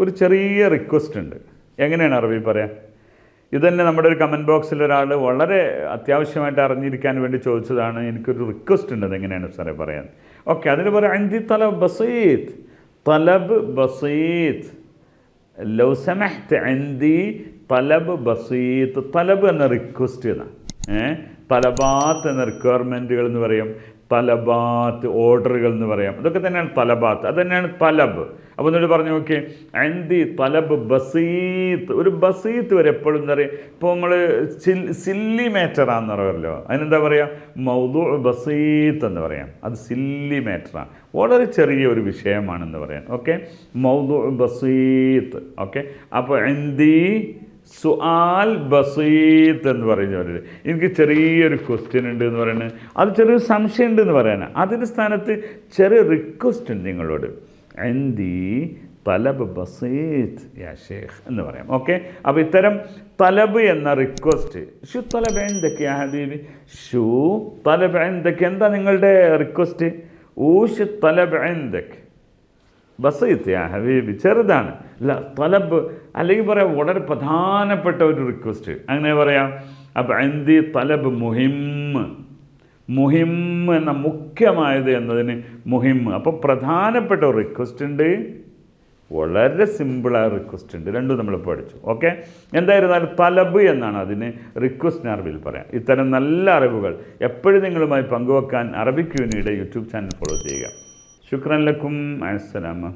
ഒരു ചെറിയ റിക്വസ്റ്റ് ഉണ്ട്. എങ്ങനെയാണ് അറബി പറയാം? ഇതന്നെ നമ്മുടെ ഒരു കമന്റ് ബോക്സിൽ ഒരാൾ വളരെ അത്യാവശ്യമായിട്ട് അറിഞ്ഞിരിക്കാൻ വേണ്ടി ചോദിച്ചതാണ്. എനിക്കൊരു റിക്വസ്റ്റ് ഉണ്ട്. അതെങ്ങനെയാണ് സാറേ പറയാൻ? ഓക്കെ അതിന് പറയാം അഞ്ചി തലബ് ബസീത്ത് തലബ് ബസീത് ലൗ സമഹ്ത് തലബ് ബസീത്ത് തലബ് എന്ന റിക്വസ്റ്റ് എന്നാണ് ഏ? തലബാത്ത് എന്ന റിക്വയർമെന്റുകൾ എന്ന് പറയും. തലബാത്ത് ഓർഡറുകൾ എന്ന് പറയാം. അതൊക്കെ തന്നെയാണ് തലബാത്ത് അത് തന്നെയാണ് തലബ് അപ്പോൾ എന്നോട് പറഞ്ഞു നോക്കി അൻതി തലബ് ബസീത്ത്. ഒരു ബസീത്ത് വരെ എപ്പോഴും എന്താ പറയുക ഇപ്പോൾ നമ്മൾ സില്ലി മാറ്ററാന്ന് പറയുമല്ലോ. അതിനെന്താ പറയുക മൗദു ബസീത്ത് എന്ന് പറയാം. അത് സില്ലി മാറ്ററാണ് വളരെ ചെറിയ ഒരു വിഷയമാണെന്ന് പറയാം. ഓക്കെ? മൗദു ബസീത്ത്. ഓക്കെ? അപ്പോൾ എന്തി സുആൽ ബസീത്ത് എന്ന് പറയുന്നവർ എനിക്ക് ചെറിയൊരു ക്വസ്റ്റ്യൻ ഉണ്ട് എന്ന് പറയുന്നത് അത് ചെറിയൊരു സംശയം ഉണ്ട് എന്ന് പറയാനാണ് അതിന്റെ സ്ഥാനത്ത് ചെറിയ റിക്വസ്റ്റ് ഉണ്ട് നിങ്ങളോട്. എന്തി? തലബ് ബസീത്ത് യാ ഷേഖ് എന്ന് പറയാം. ഓക്കെ? അപ്പോൾ ഇത്തരം തലബ് എന്ന റിക്വസ്റ്റ് ഷു തലബ് എന്തൊക്കെയാ ഹബീബി? ഷു തലബ് എന്തൊക്കെ എന്താ നിങ്ങളുടെ റിക്വസ്റ്റ് ഊഷ് തലബ് എന്തൊക്കെ? ബസീത്ത് ഹബീബി ചെറുതാണ്. അല്ല തലബ് അല്ലെങ്കിൽ പറയാം വളരെ പ്രധാനപ്പെട്ട ഒരു റിക്വസ്റ്റ് അങ്ങനെ പറയാം അപ്പം എന്തി തലബ് മുഹിം മുഹിം എന്ന മുഖ്യമായത് എന്നതിന് മുഹിം. അപ്പോൾ പ്രധാനപ്പെട്ട ഒരു റിക്വസ്റ്റ് ഉണ്ട്. വളരെ സിമ്പിളായ റിക്വസ്റ്റ് ഉണ്ട്. രണ്ടും നമ്മൾ പഠിച്ചു. ഓക്കെ എന്തായിരുന്നാലും തലബ് എന്നാണ് അതിന് റിക്വസ്റ്റ് അറബിയിൽ പറയാം. ഇത്തരം നല്ല അറിവുകൾ എപ്പോഴും നിങ്ങളുമായി പങ്കുവെക്കാൻ അറബിക് യൂണിയുടെ യൂട്യൂബ് ചാനൽ ഫോളോ ചെയ്യുക. شكرا لكم مع السلامة